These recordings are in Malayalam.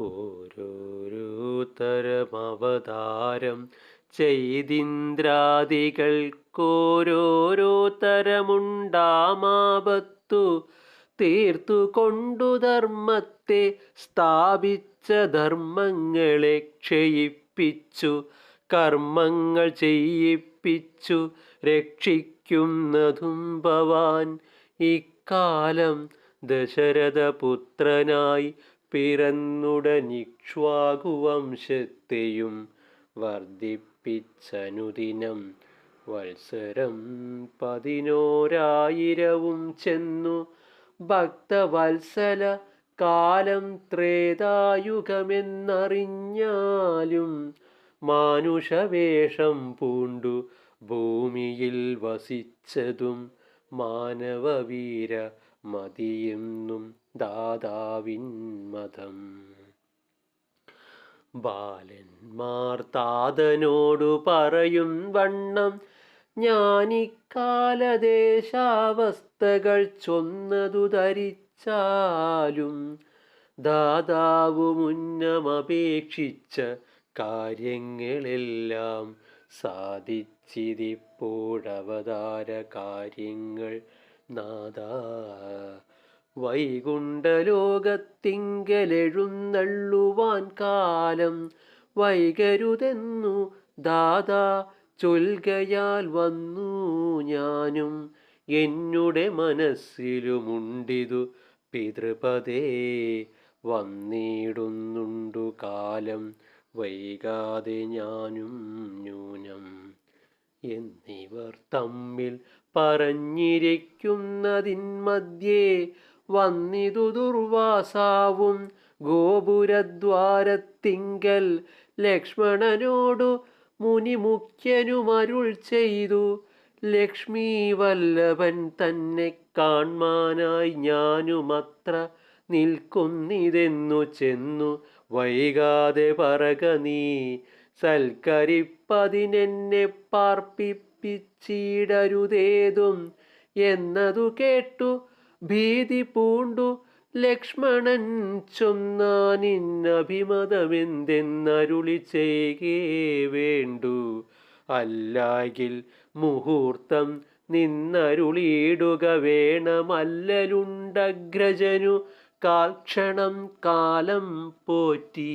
ഓരോരോ ചെയ്തിന്ദ്രാദികൾക്കോരോരോ തരമുണ്ടാമാപത്തു തീർത്തു കൊണ്ടു ധർമ്മത്തെ സ്ഥാപിച്ച ധർമ്മങ്ങളെ ക്ഷയിപ്പിച്ചു കർമ്മങ്ങൾ ചെയ്യിപ്പിച്ചു രക്ഷിക്കുന്നതും ഭവാൻ. ഇക്കാലം ദശരഥപുത്രനായി പിറന്നുടനിക്ഷ്വാകുവംശത്തെയും വർദ്ധിപ്പിച്ചനുദിനം വത്സരം പതിനോരായിരവും ചെന്നു. ഭക്തവത്സല കാലം ത്രേതായുഗമെന്നറിഞ്ഞാലും മാനുഷവേഷം പൂണ്ടു ഭൂമിയിൽ വസിച്ചതും മാനവവീര മതിയെന്നും ദാതാവിൻ മതം. ബാലന്മാർ താതനോടു പറയും വണ്ണം. ഞാനിക്കാലദേശാവസ്ഥകൾ ചൊന്നതു ധരിച്ചാലും ദാതാവു മുന്നമപേക്ഷിച്ച കാര്യങ്ങളെല്ലാം സാധിച്ചിതിപ്പോഴവതാര കാര്യങ്ങൾ നാദാ വൈകുണ്ഠലോകത്തിങ്കലെഴുന്നള്ളുവാൻ കാലം വൈകരുതെന്നു ദാദാ ചൊൽകയാൽ വന്നു ഞാനും. എന്നുടെ മനസ്സിലുമുണ്ടിതു പിതൃപദേ വന്നിടുന്നുണ്ടു കാലം വൈകാതെ ഞാനും ന്യൂനം. എന്നിവർ തമ്മിൽ പറഞ്ഞിരിക്കുന്നതിൻ മധ്യേ വന്നിതു ദുർവാസാവും ഗോപുരദ്വാരത്തിങ്കൽ ലക്ഷ്മണനോടു മുനിമുഖ്യനുമരുൾ ചെയ്തു. ലക്ഷ്മി വല്ലഭൻ തന്നെ കാൺമാനായി ഞാനുമത്ര നിൽക്കുന്നിതെന്നു ചെന്നു. വൈകാതെ പറക നീ സൽക്കരിപ്പതിനെന്നെ പാർപ്പിപ്പിച്ചിടരുതേതും എന്നതു കേട്ടു ഭീതി പൂണ്ടു ലക്ഷ്മണൻ ചൊന്നാനിന്നഭിമതമെന്തെന്നരുളി ചെയ്യേ വേണ്ടു. അല്ലാകിൽ മുഹൂർത്തം നിന്നരുളിയിടുക വേണമല്ലലുണ്ടഗ്രജനു കാൽക്ഷണം കാലം പോറ്റി.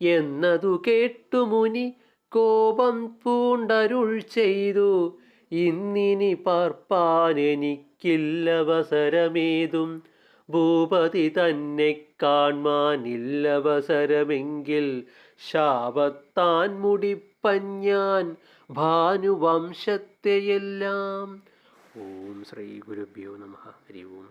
എന്നതു കേട്ടു മുനി കോപം പൂണ്ടരുൾ ചെയ്തു. ഇന്നിനി പാർപ്പാൻ എനിക്കില്ലവസരമേതും. ഭൂപതി തന്നെ കാൺമാനില്ലവസരമെങ്കിൽ ശാപത്താൻ മുടിപ്പഞ്ഞാൻ ഭാനുവംശത്തെയെല്ലാം. ഓം ശ്രീ ഗുരുഭ്യോ നമ. ഹരി ഓം.